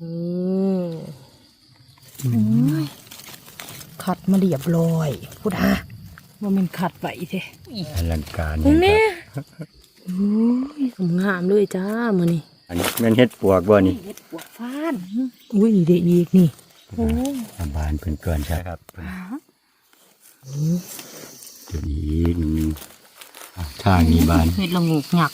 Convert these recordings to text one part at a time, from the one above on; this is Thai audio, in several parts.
อืมขัดมาเรียบร้อยพุทธาว่ามันขัดไปเท่อลังการตรงนี้ครับโอ้ยสวยงามเลยจ้ามือนี่อันนี้แม่นเฮ็ดปวกบ่นี่เห็ดปวกฟานอุ้ยเด็กอีกนี่โอ้ทำบานเพิ่นก่อนใช่ครับตัวนี้อีกหนึ่งหนึ่งอะทางนี้บานเห็ดละงูกหยัก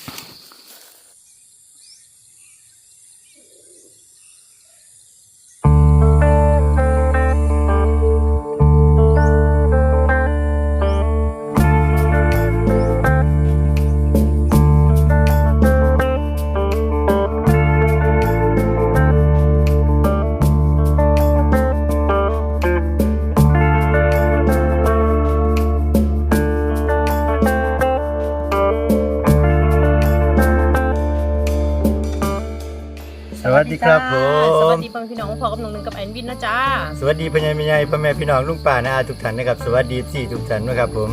สวัสดีพ่อใหญ่แม่ใหญ่พ่อแม่พี่น้องลุงป้านาอาทุกท่านนะครับ สวัสดีสี่ทุกท่านนะครับผม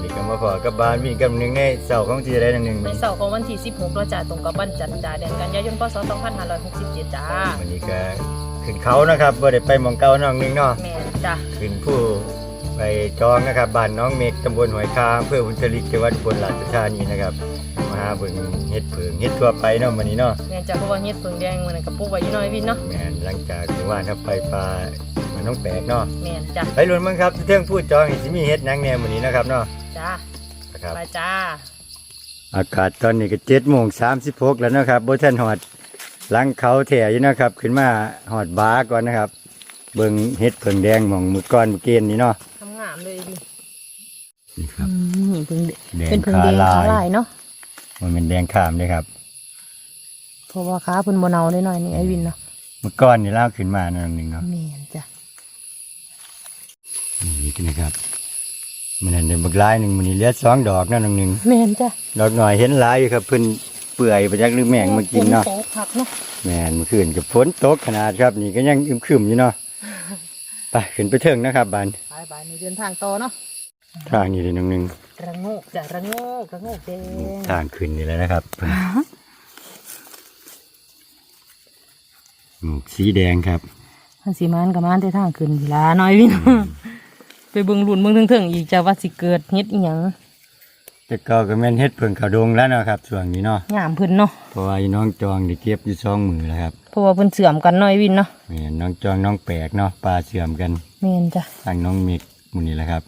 นี่ก็มาพอกับบ้านวิ่งกับหนึ่งในเสาของที่ได้หนึ่งหนึ่งในเสาร์ของวันที่ 16เราจะตรงกับวันจันทร์จ้าเดือนกันยายนพศ2567จ้าวันนี้ก็ขึ้นเขานะครับบ่ได้ไปหมองเก่าน้องหนึ่งเนาะแม่นจ้าขึ้นผู้ไปจองนะครับบ้านน้องเมกตำบลหอยคางอำเพื่อบุญชลิกจังหวัดอุบลราชธานีนะครับมาหาเบิ่งเฮ็ดเผิงเฮ็ดทั่วไปเนาะมื้อนี้เนาะ แม่นจ้าเพราะว่าเฮ็ดเพิ่งแดงมันนกับปลูกไว้อยู่น้อยวินเนาะ แม่นหลังจากที่ว่าทับไปปลามั นน้องแปลกเนาะแม่นจ้าไปลุ้นมั้งครับเรื่องพูดจองนี่สิมีเฮ็ดหยังแหน่มื้อนี้นะครับเนาะจ้านะครับ ไปจ้า อากาศตอนนี้ก็7โมง36แล้วนะครับบ่ทันฮอดหลังเขาแถอยู่นะครับ ขึ้นมาฮอดบาก่อนนะครับ เบิ่งเฮ็ดเผิงแดงหม่องมื้อก่อนเมื่อกี้นี่เนาะทำงามเลยวินนี่ครับ อืมเพิ่งแดแดงเป็นเพิ่งขาแดงลาขาย ลายเนาะมันเป็นแดงขามเลยครับเพราะว่าขาเพิ่นบ่เนาได้หน่อยนี่ไอ้วินเนาะเมื่อก่อนนี่เล่าขึ้นมาหน่อยหนึงเนาะแม่นจ้า นี่กันนะครับมันเห็นเป็นบักลายหนึ่งมันนี่เหลือสองดอกนั่นหนึ่งแม่นจ้าดอกหน่อยเห็นหลายอยู่ครับเพิ่นเปื่อยไปจากหรือแมงมากินเนาะฝโตผักเนาะแม่นเมื่อคืนกับฝนตกขนาดครับ นี่ก็ยังอึมครึมอยู่เนาะไปขึ้นไปเถิงนะครับบานไปไปในเดินทางต่อเนาะทางนี้เลยหนึ่งหนึ่งระโงกจ้ะระโงกระโงกแดงทางขึ้นนี่แหล้วนะครับเพิ่นหมวกสีแดงครับมันสีมันกับมันแต่ทางขึ้นทีละน้อยวินไป เบิ่งรุ่นเบิ่งเถิงๆอีกจะว่าสิเกิดเฮ็ดอีหยังแต่ก็ก็แม่นเฮ็ดเพิ่งเขาดงแล้วเนาะครับช่วงนี้เนาะงามเพิ่นเนาะเพราะว่าอีน้องจองได้เก็บอยู่สองมือแล้วครับเพราะว่าเพิ่นเสื่อมกันน้อยวินเนาะแม่นน้องจองน้องแปลกเนาะปลาเชื่อมกันแม่นจ้ะทางน้องเมกหมูนี่แหละครับ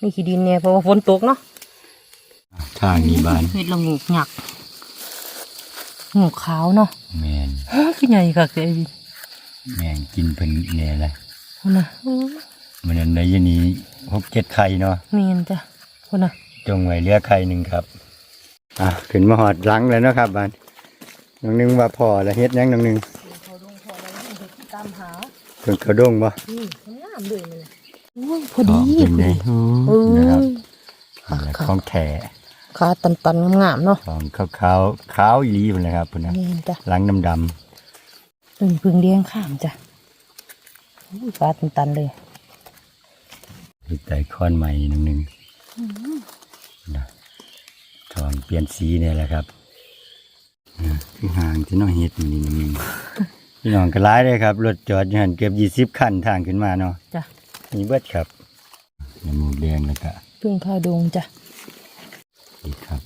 มีขี้ดินเนี่ยเพราะว่าฝนตกเนาะทางนี้บานเฮ็ดละงูกหยักงูขาวเนาะแมนฮะคือใหญ่คักเลยไอ้วิน แมนกินเป็นเนี่ยแหละพุ่นน่ะอื้อมันนั้นในยันนี้หกเจ็ดไข่เนาะแม่นจ้ะพุ่นน่ะจงไว้เหลือไข่หนึ่งครับ อะขึ้นมาหอดหลังแล้วเนาะครับบานน้องหนึงว่าพอแล้วเฮ็ดหยังน้องหนึงพอดงพอแล้วเฮ็ดตามหาเพิ่นกระดงบ่นี่งามเลยมันน่ะโอ้ยพอดีเป็นไงเอนะครับอนั่นแหละค่ะของแท้ขาตันๆงามๆเนาะของขาวขาวๆขาวอีหลีพุ่นเลยครับพุ่นนะแม่นจ้ะ หลังดำด เออพึ่งเลี้ยงข้ามจ้ะอุ้ยฟ้าตันๆเลยำที่ไต่ค้อนใหม่น้องหนึงนะทองเปลี่ยนสีเนี่ยแหละครับคือห่างที่น้องเฮ็ดนี่นี่พี่น้องก็ร้ายเลยครับ รถจอดอยู่หันเกือบยี่สิบคันทางขึ้นมาเนาะจ้ะมีเบิดครับน้ำมูกแดงแล้วก็พึ่งพาดงจ้ะอีกครับ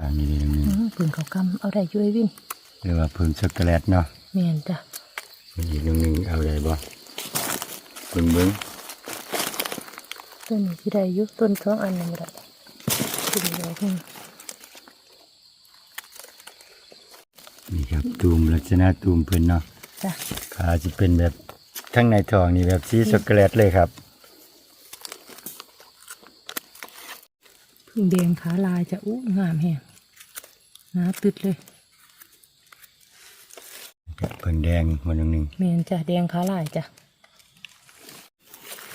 อันนี้นึงอื้อ พึ่งเขากำเอาได้ช่วยวินเรียกว่าเพิ่งช็อกโกแลตเนาะแม่นจ้ะอีกนึงนึงเอาได้บ่เบิ่งเบิ่งต้นนี้ที่ได้อยุต้นสองอันนี่ไม่ได้พึ่งเดียวพึ่งนี่ครับตูมลักษณะตูมเพิ่นเนาะจ้ะขาจะเป็นแบบข้างในทองนี่แบบสีช็อกโกแลตเลยครับพึ่งแดงขาลายจ้ะอู้งามแฮง หนาตึดเลยเพิ่งแดงมันนึงนึงแม่นจ้ะแดงขาลายจ้ะ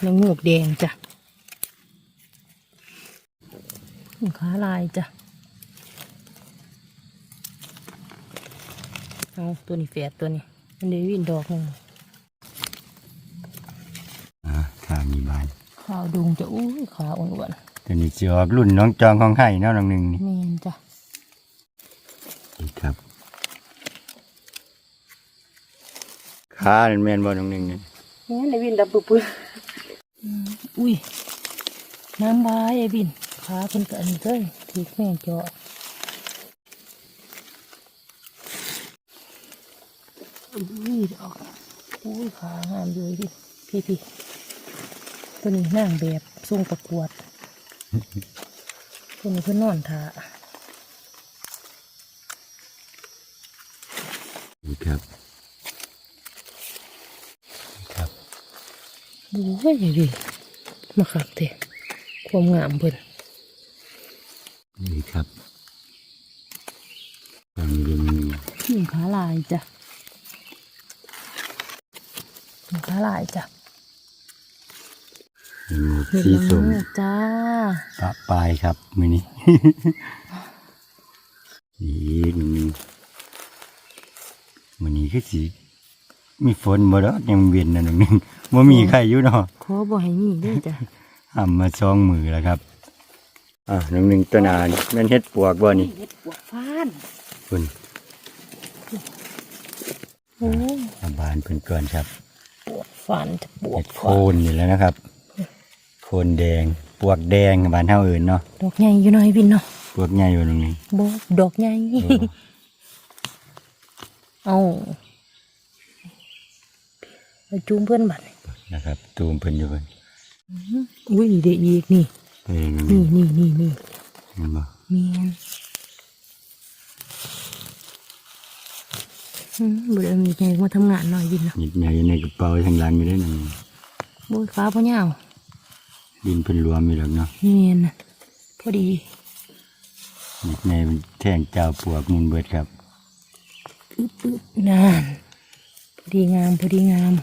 แล้วงูกแดงจ้ะพึ่งขาลายจ้ะเอาตัวนี้แฝดตัวนี้มันได้วินดอกหนึ่งอ่าทางมีบานขาวดุงจะอู้ยขาวอ้วนตัวนี้จะออกรุ่นน้องจองของไห้เนาะน้องหนึ่งนี่แม่นจ้ะนี่ ครับขาเป็นแมนบอน้องหนึ่งนี่แม่นไอ้วินดับปุ๊บปุ๊บอุ้ยน้ำบายไอ้วินขาเพิ่นก็อันนี้เลยถือแม่งเจาะอุ้ยดอกอุ้ยขางามอยู่ไอ้วินพี่พี่ตัวนี้นั่งแบบทรงประกวดตัวนี้เพิ่นนอนท่า ครับนี่ครับโอ้ยไอ้วินมาขับเตะความงามเพิ่นนี่ครับตอนนี้มีหนึ่งขาลายจ้ะหนึ่งขาลายจ้ะมีหมวกเห็ดสีละส้มโงกจ้าปะปลายครับมือนี้นี่หนึ่งหนึ่งมือนี้ คือสีมีฝนบ่ดอกยังเวียนนะหนึ่งหนึ่งบ่มีใครอยู่เนาะขอบ่ให้มีเด้วยจ้ะทำมาสองมือแล้วครับอะหนึ่งหนึ่งตัวหนานี่แม่นเฮ็ดปวกบ่นี่เฮ็ดปวกฟานคุณโอ้ยอาบานเพิ่นก่อนครับ ปวกฟานจะปวเห็กดโคฟานนนี่แหล้วนะครับ โคนแดงปวกแดงบ้านเฮาอื่นเนาะดอกใหญ่อยู่หน่อยวินเนาะปวกใหญ่อยู่ตรงนี้บ่ดอกใหญ่เออเอา ไปจูมเพื่อนบัดนี่นะครับตูมเพิ่นอยู่เพิ่นอุ้ยเด็กอีกนี่เอ้ยนี่นี่นี่นี่นี่เห็นบ่เมียนอืมบุได้มีไงมาทำงานหน่อยวินเนาะหยิบใหญ่อยู่ในกระเป๋าทางหลังอยู่ได้อนั่นบุยฟ้าพ่อเงาดินเพิ่นรวมอยู่แล้วเนาะเมียนน่ะพอดีหยิบใหญ่เป็นแท่งเจ้าปวกมุนเบิดครับอึ๊บอึ๊บนาน พอดีงามพอดีงาม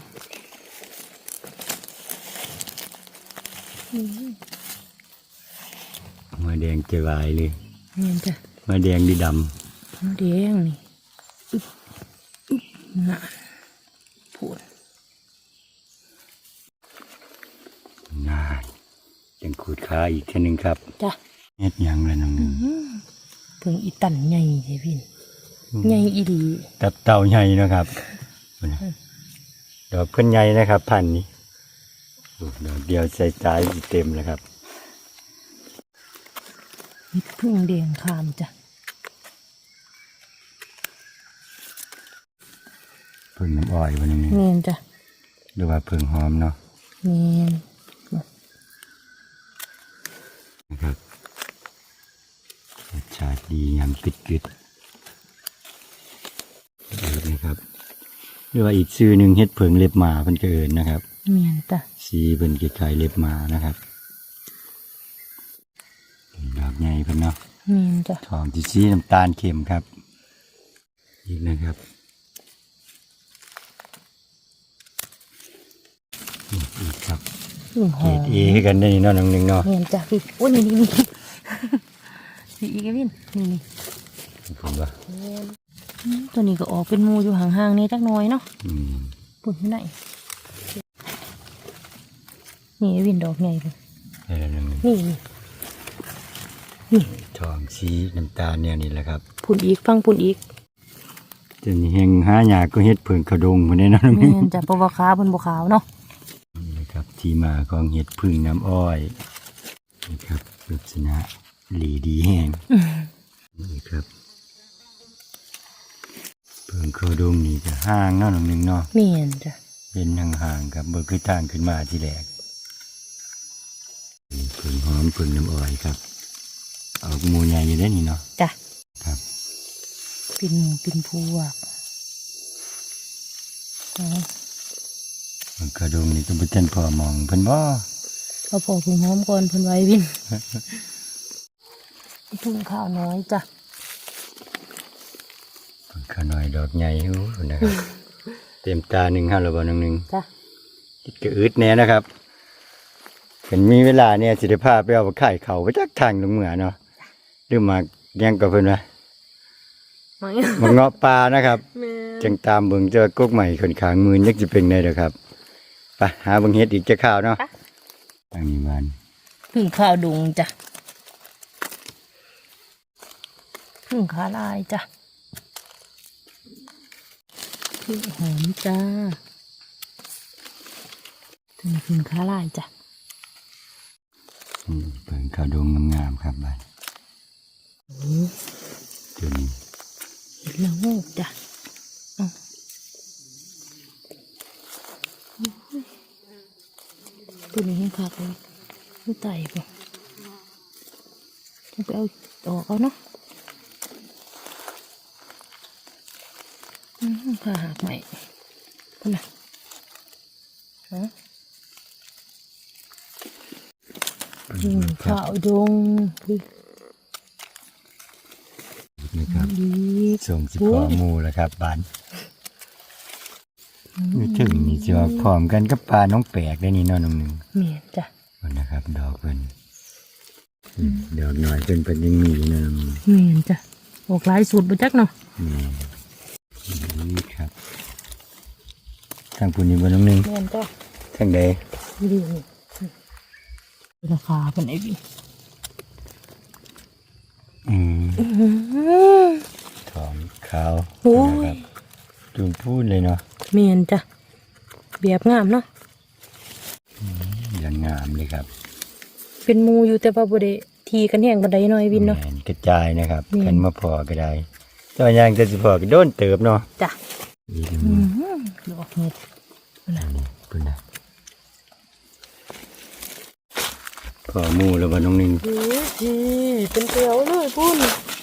มาแดงเจวายเลยเมียนจ้ะมาแดงดีดำน้ำแดงนี่อึ๊บอึ๊บนานพูดนานยังขูดขาอีกทีหนึงครับจ้ะเฮ็ดหยังเลยน้องหนึงเพิ่งอีตันใหญ่ใช่วินใหญ่อีดีตับเต่าใหญ่เนาะครับ ดอกเพิ่นใหญ่นะครับพันธุ์นี้โอ้ดอกเดียวใส่ตายเต็มเลยครับมิดพึ่งแดงคามจ้ะเพิ่งน้ำอ้อยวันนี้เมียนจ้ะหรือว่าเพิ่งหอมเนาะเมียนนะครับรสชาติดียำกึดกึดๆดูนะครับ หรือว่าอีกชื่อหนึ่งเฮ็ดเผิงเล็บหมาเพิ่นก็เอินนะครับเมียนจ้ะสีเพิ่นคล้ายๆเล็บหมานะครับดอกใหญ่เพิ่นเนาะเมียนจ้ะทองที่สีน้ำตาลเข้มครับ อีกนะครับนี่อีกครับพึ่งหเกรอดมเอคือกันได้นี่เนาะน้องหนึ่งเนาะเมียนจ้ะพี่โอ้ยนี่นี่นี่สีอีกแล้ววินนี่นี่ผมว่าอืม ตัวนี้ก็ออกเป็นหมูอยู่ห่างๆนี่จักหน้อยเนาะอืมปุ่นที่ไหนนี่วินดอกใหญ่เลยได้แล้วน้องหนึ่งนี่นี่นี่ทองสีน้ำตาลเนี่ยนี่แหละครับปุ่นอีกฟังปุ่นอีกจนแหงหาหยาก็เฮ็ดเพิ่งกระดงพุ่นได้เนาะน้องหเมีนึ่งยนจ้ะเพราะว่าขาเพิ่นบ่ขาวเนาะนี่นะครับ ที่มาของเห็ดพึ่งน้ำอ้อยนี่ครับลักษณะหลีดีแห้งอืมนี่ครับ เพิ่งกระดงนี่จะห่างเนาะน้องหนึ่งเนาะเมียนจ้ะเป็นห่างๆครับเบิกคือทางขึ้นมาที่แรกนี่เพิ่งหอมเพิ่งน้ำอ้อยครับ เอาหมูใหญ่อยู่ได้นี่เนาะจ้ะครับปิ่นหมูปิ่นพวกเอาเพิ่งกระดงนี่ต้องไปเต้นพอมองเพิ่นบ่เอาพอพึ่งหอมก่อนเพิ่นไว้วินพึ่งข้าวน้อยจ้ะเพิ่ง ขาน้อยดอกใหญ่หูนะครับ เต็มตาหนึ่งห้าระบาน้องหนึ่งจ้ะคิดกระอึดแน่นะครับเห็นมีเวลาเนี่ยสิได้พาไปเอาไข่เขาไปจากทางลงเหมือเนาะหรือมาเลี้ยงกับเพิ่นว่าไม่มาเงาะปลานะครับ แม่จังตามเบิ่งเจอกกใหม่ขนขางมือยักจะเป็นไงเด้อครับไปหาเบิ่งเฮ็ดอีกจะข้าวเนาะทางนี้บ้านพึ่งข้าวดุงจ้ะพึ่งขาลายจ้ะ พึ่งหอมจ้าตัวนี้พึ่งขาลายจ้ะอืมเปิดข้าวดงงามๆครับบ้านโอ้ตัวนี้เห็ดละโงกจ้ะเอาโอ้ยตัวนี้ยังคักเลยไม่ไต่ป่ะต้องไปเอาออกเอาเนาะอืม ผ่าหักใหม่พุ่นน่ะฮะอืมข้าวดงอุ้ยนะครับดีส่งสิพอหมูแล้วครับบ้านนี่ถึงนี่จะออกพร้อมกันกับปลาน้องแปลกได้นี่เนอนน้องหนึ่งเมียนจ้ะมันนะครับ ดอกเพิ่นอืมดอกหน่อยเพิ่นเป็นยังมีอยู่เนอะน้องหนึ่งเมียนจ้ะออกหลายสูตรบ่จักเนาะ นี่นี่ครับ ทางปุ่นนี้บนน้องหนึ่งเมียนจ้ะทางใดดีนี่ราคาเป็นไอ้บีอืมทองขาวโอ้ยนะครับจุมพูดเลยเนาะเมียนจ้ะแบบงามเนาะอย่างงามเลยครับ เป็นหมูอยู่แต่ว่าบ่ได้ทีกันแห้งบันไดหน่อยวินเนาะแม่กระจายนะครับนี่กันมาพอก็ได้ตัวอย่างจะสิพอก็โดนเติบเนาะจ้ะนี่อืม ดอกเห็ดนี่เพิ่นนะพอหมูแล้วบ่น้องหนึงโอ้ยเท่เป็นเกลียวเลยพุ่น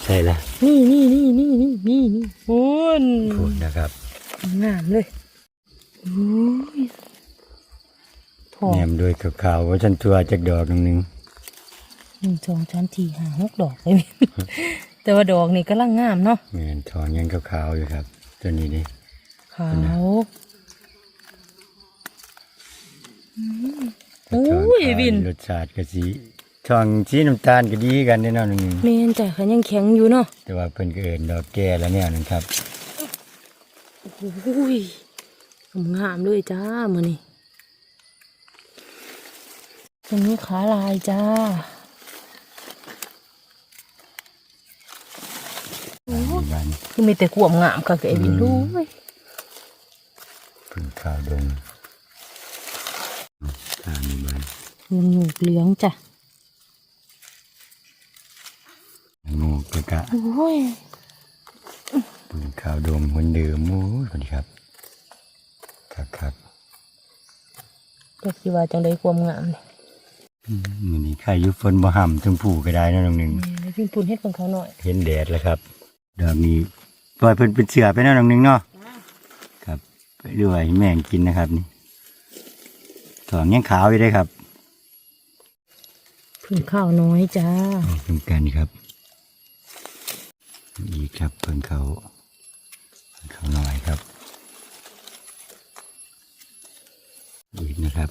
ใช่ละนี่นี่นี่นี่นี่นี่นี่พุ่นพูดนะครับงามเลยโอ้ยทองแหนมด้วยขาวๆว่าฉันตัวจากดอกน้องหนึงหนึ่งสองสามสี่ห้าหกดอกเลยแต่ว่าดอกนี่กำลังงามเนาะแม่นทองยังขาวๆอยู่ครับ ตัวนี้นี่ ขาวอืมโอ้ยวินรสชาติก็สีทองสีน้ำตาลก็ดีกันแน่นอนหนึงเมนจ้ะขันยังแข็งอยู่เนาะแต่ว่าเพิ่นก็เอิ้นดอกแก่แล้วแนวนึงครับโอ้ยงามเลยจ้ามือนี่ตรงนี้ขาลายจ้าบ้านคือมีแต่กวมงามค่ะไอ้วินรู้ ยเพิ่นขาวดงทางนี้บ้านเงินหนูเหลืองจ้ะงูกะกะโอ้ยเพิ่นขาวดงเหมือนเดิมโอ้ยสวัสดีครับครับครับก็คิดว่าจังได้ความงามเลยอืมมื้อนี้ใครอยู่ฝนบ่ห่ำถึงผู้ก็ได้เนาะน้องหนึงแม่พี่ปุ่นเฮ็ดของเขาหน่อย เห็นแดดแล้วครับดอกนี้ปล่อยเพิ่นเป็นเสือไปเนาะน้องหนึงเนาะครับไป เรื่อยแม่งกินนะครับนี่ทองยังขาวอยู่เด้ครับพึ่งข้าวน้อยจ้าเหมือนกันครับอีกครับเพิ่งเขาเพิ่งเขาหน่อยครับอีกนะครับ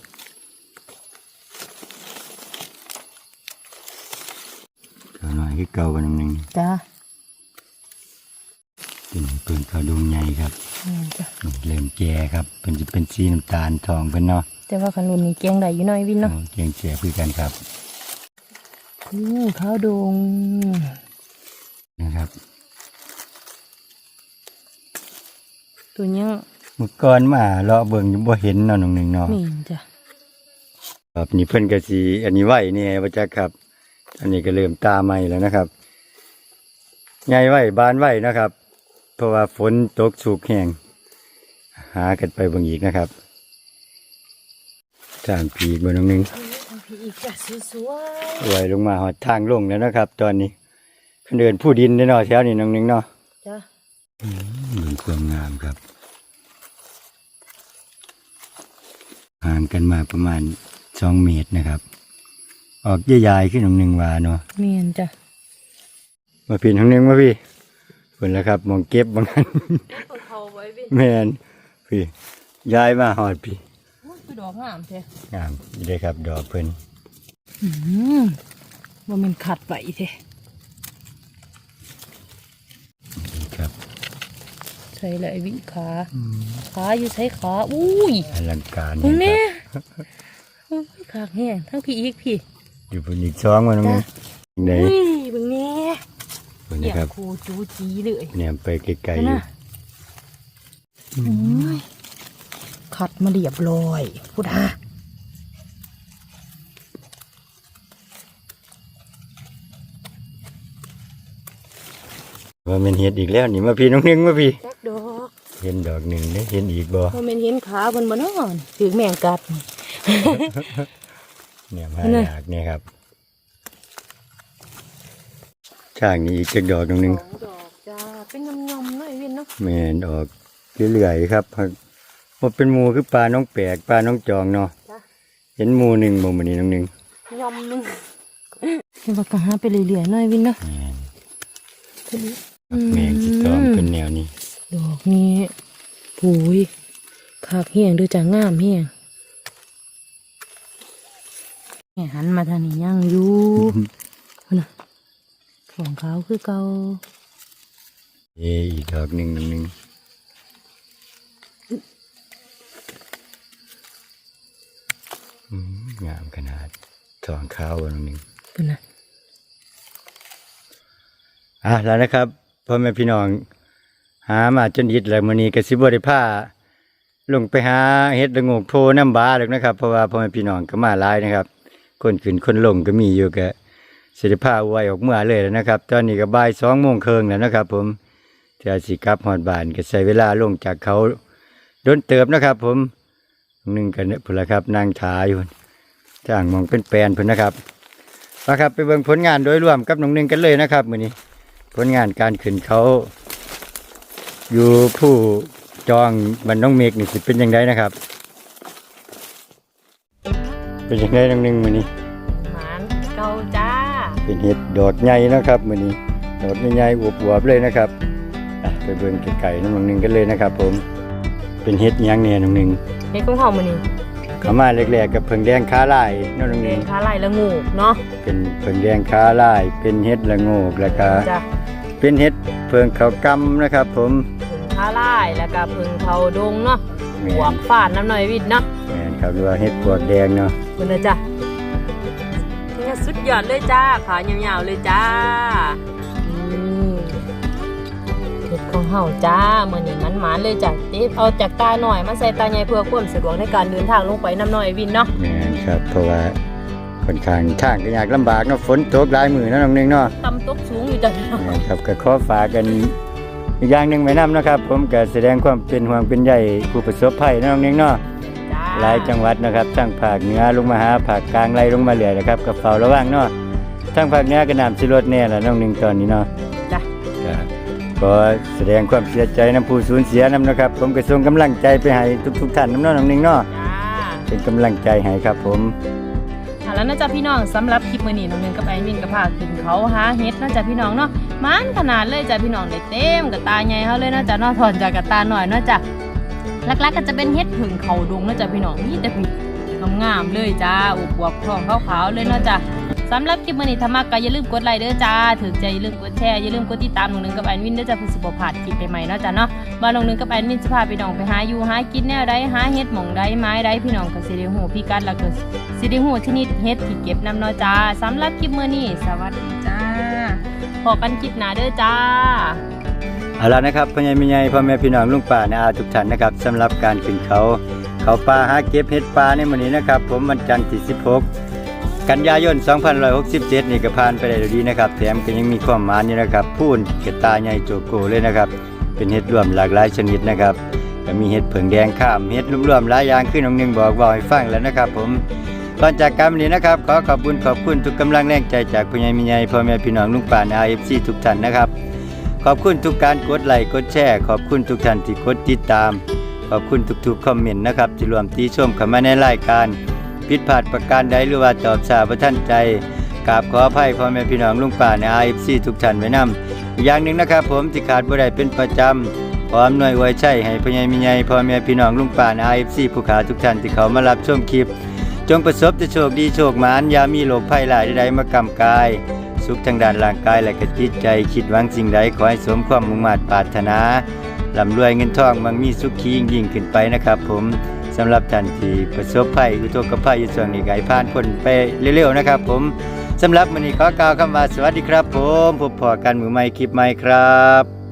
เขาหน่อยคือเก่ากันหนึ่งจ้า เป็นเพิ่งเขาดวงใหญ่ครับแม่นจ้ะนี่เริ่มแก่ครับเป็นจะเป็นสีน้ำตาลทองเป็นเนาะแต่ว่าขนุนนี่แกงได้อยู่หน่อยวินเนาะโอ้เกียงแก่คือกันครับอืมข้าวดงนะครับ ตัวเนี้ยเมื่อก่อนมาเลาะเบิ่งยังบ่เห็นเนาะน้องหนึ่งเนาะแม่นจ้ะครับนี่เพิ่นก็สิอันนี้ไหวเนี่ยว่าจักครับ อันนี้ก็เริ่มตาใหม่แล้วนะครับใหญ่ไหวบานไหวนะครับ เพราะว่าฝนตกสุกแห้งหากันไปเบางอีกนะครับทางผีบนน้องหนึงพี่อีกจ้ะสวยไหวลงมาหอดทางลงแล้วนะครับ ตอนนี้คันเดินผู้ดินได้เนาะแถวนี้น้องหนึงเนาะๆจ้ะเบิ่งความงามครับ ห่างกันมาประมาณสองเมตรนะครับ ออกใหญ่ๆขึ้นน้องหนึงว่าเนาะแม่นจ้ะมาปีนทางหนึงมาพี่ เพิ่นแล้วครับมองเก็บบางนั้นเขาไว้วินแม่นพี่ย้ายมาหอดพี่คือดอกงามแท้งามนี่เลยครับ ดอกเพิ่นอืมว่ามันขัดไปแท้นี่ครับ ใส่เลยวิขาขาอยู่ใช้ขาอุ้ยอลังการตรงนี่นี้ครับโอ้ยขากแห้งทั้งพี่อีกพี่อยู่บนอีกสองวันนึงไหนอุ้ยเบึงนี้ บนเกี่นะยครับคูจูจีเลยเนี่ยไปไกลๆอยู่นะอุ้ยขัดมาเรียบร้อยพุดาว่ามันเห็ดอีกแล้วนี่มาพี่น้องหนึงมาพี่จักดอกเห็นดอกหนึ่งได้เห็นอีกบ่โมเมนเห็นขาบนบ่นอนถือแมงกัดนี่เนี่ยมานั่นน่ะอยากเนี่ยครับ ช่างนี้อีกจักดอกหนึ่งสองดอกจ้าเป็นยำๆหน่อยเวินเนาะแม่นออกเรื่อยๆครับว่าเป็นหมูคือปลาน้องแปลกปลาน้องจองเนาะจ้าเห็นหมูหนึ่งบ่มันนี้น้องหนึ่งยำหนึงเห็นว่ากะหาไปเรื่อยๆหน่อยเวินเนาะแม่นอืมแมงที่ตอมเป็นแนวนี้ ดอกนี้ปุยขากเฮียงดูจะงามเฮียงแม่หันมาทางนี้ยังอยู่นะ ของเขาคือเกาเออีกดอกหนึ่งน้องหนึ่งอืมงามขนาดทองขาวบ่น้องหนึ่งเป็นนะอะแล้วนะครับพ่อแม่พี่น้อง หามาจนอิดแล้วมื้อนี้ก็สิบ่ได้พาลงไปหาเฮ็ดละโงกโพน้ำบาดอกนะครับ เพราะว่าพ่อแม่พี่น้องก็มาหลายนะครับ คนขึ้นคนลงก็มีอยู่ก็ สิได้พาไว้ออกเมื่อเลยแล้วนะครับ ตอนนี้ก็บ่าย2โมงครึ่งแล้วนะครับ ผมถ้าสิกลับฮอดบานก็ใช้เวลาลงจากเขาโดนเติบนะครับ ผมหนึ่งกันเนี่ยพุ่นละครับนั่งถ่ายอยู่จ้างมองเป็นแปลนพุ่นนะครับมาครับ ไปเบิ่งผลงานโดยรวมกับน้องหนึงกันเลยนะครับมื้อนี้ ผลงานการขึ้นเขา อยู่ผู้จองบันน้องเมฆนี่สิเป็นยังไงนะครับ เป็นยังไงน้องหนึงมื้อนี้หมานเกาจ้า เป็นเห็ดดอกใหญ่นะครับมื้อนี้ดอกใหญ่ๆอวบๆเลยนะครับอะไปเบิ่งไก่ๆน้องหนึงกันเลยนะครับ ผม เป็นเห็ดหยังเนี่ยน้องหนึงเฮ็ดของเฮามื้อนี้เขามาแรกๆกับเพิงแดงขาลายเน้องน้องหแดนึงงขาไหลละงูกเนาะเป็นเพิงแดงขาลาย เป็นเห็ดละโงกแล้วก็จ้ะเป็นเห็ดเพิงเขาวกำนะครับ ผมผึ่งขาไหลแล้วก็ผึ่งเขาดงเนาะแม่บวกนฝานน้ำหน่อยวิดเนาะแม่นครับหรือว่าเห็ดปวกแดงเนาะเพิ่นน่ะจ้ะ เนี่ยสุดยอดเลยจ้าขายาวๆเลยจ้าอืมเฮ็ดของเฮาจ้ามื้อนี้มันหมานเลยจ้ะเด็บเอาจากตาหน่อยมาใส่ตาใหญ่เพื่อความสะดวกในการเดินทางลงไปน้ำหน่อยวินเนาะแม่นครับ เพราะว่าค่อนข้างทางก็ยากลำบากเนาะฝนตกหลายมือเนาะน้องหนึงเนาะตำตกสูงอยู่จ้ะพี่น้องแม่นครับก็ขอฝากกันอีกอย่างหนึ่งไว้นํนะครับ ผมก็แสดงความเป็นห่วงเป็นใยผู้ประสบภัยเนาะน้องหนึงเนาะจ้า หลายจังหวัดนะครับทั้งภาคเหนือลงมาหาภาคกลางไล่ลงมาเหลือนะครับก็เฝ้าระวังเนาะทั้งภาคเหนือก็น้ำสิลดแน่ล่ะน้องหนึงตอนนี้เนาะจ้ะก็ขอแสดงความเสียใจนํผู้สูญเสียนํนะครับ ผมก็ส่งกำลังใจไปให้ทุกๆท่านนํเนาะน้องหนึงเนาะจ้าเป็นกำลังใจให้ครับผมอะแล้วนะจ๊ะพี่น้องสำหรับคลิปมื้อนี้น้องหนึงกับไอ้มินกับพาขึ้นเขาหาเฮ็ดเนาะจ๊ะพี่น้องเนาะมันขนาดเลยจ้ะพี่น้องได้เต็มกับตาใหญ่เฮาเลยเนาะจ๊ะเนาะถอนจากกับตาหน่อยเนาะจ๊ะ หลักๆก็จะเป็นเฮ็ดผึ่งเขาดงเนาะจ๊ะพี่น้องมีแต่พี่งามๆเลยจ้าอบวบทองขาวๆเลยเนาะจ๊ะสำหรับคลิปมื้อนี้ถ้ามักก็อย่าลืมกดไลค์เด้อจ้าถึงใจอย่าลืมกดแชร์อย่าลืมกดติดตามหน้องหนึงกับไอ้มินเด้อจ้ะเพื่อสิบ่พลาดคลิปใหม่ๆเนาะจ๊ะเนาะมาน้องหนึงกับไอ้มินสิพาพี่น้องไปหาอยู่หากินแนวใดหาเฮ็ดหม่องใดไม้ใดพี่น้องก็สิได้ฮู้พิกัดแล้วก็สิได้หูชนิดเฮ็ดที่เก็บนำเนาะจ้าสำหรับคลิปมื้อนี้สวัสดีจ้าพอกันคลิปหน้าเด้อจ้า เอาละนะครับพ่อใหญ่แม่ใหญ่พ่อแม่พี่น้องลุงป้านอาทุกท่านนะครับสำหรับการขึ้นเขา เขาป่าหาเก็บเห็ดป่าในมื้อนี้นะครับ ผมวันจันทร์ที่16 กันยายน 2567 นี่ก็ผ่านไปได้ดีนะครับแถมก็ยังมีความหมายอยู่นะครับพูนเกตาใหญ่โจโกเลยนะครับ เป็นเห็ดรวมหลากหลายชนิดนะครับก็มีเห็ดเผิงแดงข้ามเห็ดรวมๆหลายอย่างขึ้นองหนึงบอกบอกให้ฟังแล้วนะครับ ผมก่อนจากการวันนี้นะครับขอขอบคุณขอบคุณทุกกำลังแรงใจจากพ่อใหญ่แม่ใหญ่พ่อแม่พี่น้องลุงป้านา AFC ทุกท่านนะครับ ขอบคุณทุกการกดไลค์กดแชร์ขอบคุณทุกท่านที่กดติดตาม ขอบคุณทุกๆคอมเมนต์นะครับที่รวมตีชมเข้ามาในรายการผิดพลาดประการใดหรือว่าตอบสาประท่านใจกราบขออภัยพ่อแม่พี่น้องลุงป่าใน IFC ทุกท่านไว้นำอีกอย่างหนึ่งนะครับ ผมที่ขาดบ่ได้เป็นประจำขออำนวยไว้ใช่ให้พ่อใหญ่มีใหญ่พ่อแม่พี่น้องลุงป่าใน IFC ผู้ขาทุกท่านที่เขามารับชมคลิป จงประสบแต่โชคดีโชคหมานอย่ามีโรคภัยหลายใดๆมากำกาย สุขทางด้านร่างกายและกจิตใจ คิดหวังสิ่งใดขอให้สมความมุ่งมั่นปรารถนาลำรวยเงินทองมั่งมีสุขียิ่งยิ่งขึ้นไปนะครับ ผมสำหรับท่านที่ประสบภัยอุทกภัยอยู่ส่วนนี้ก็ให้ผ่านพ้นไปเร็วๆนะครับ ผมสำหรับมันนี้ขอกล่าวคำว่าสวัสดีครับ ผมพบพอกันมือใหม่คลิปใหม่ครับ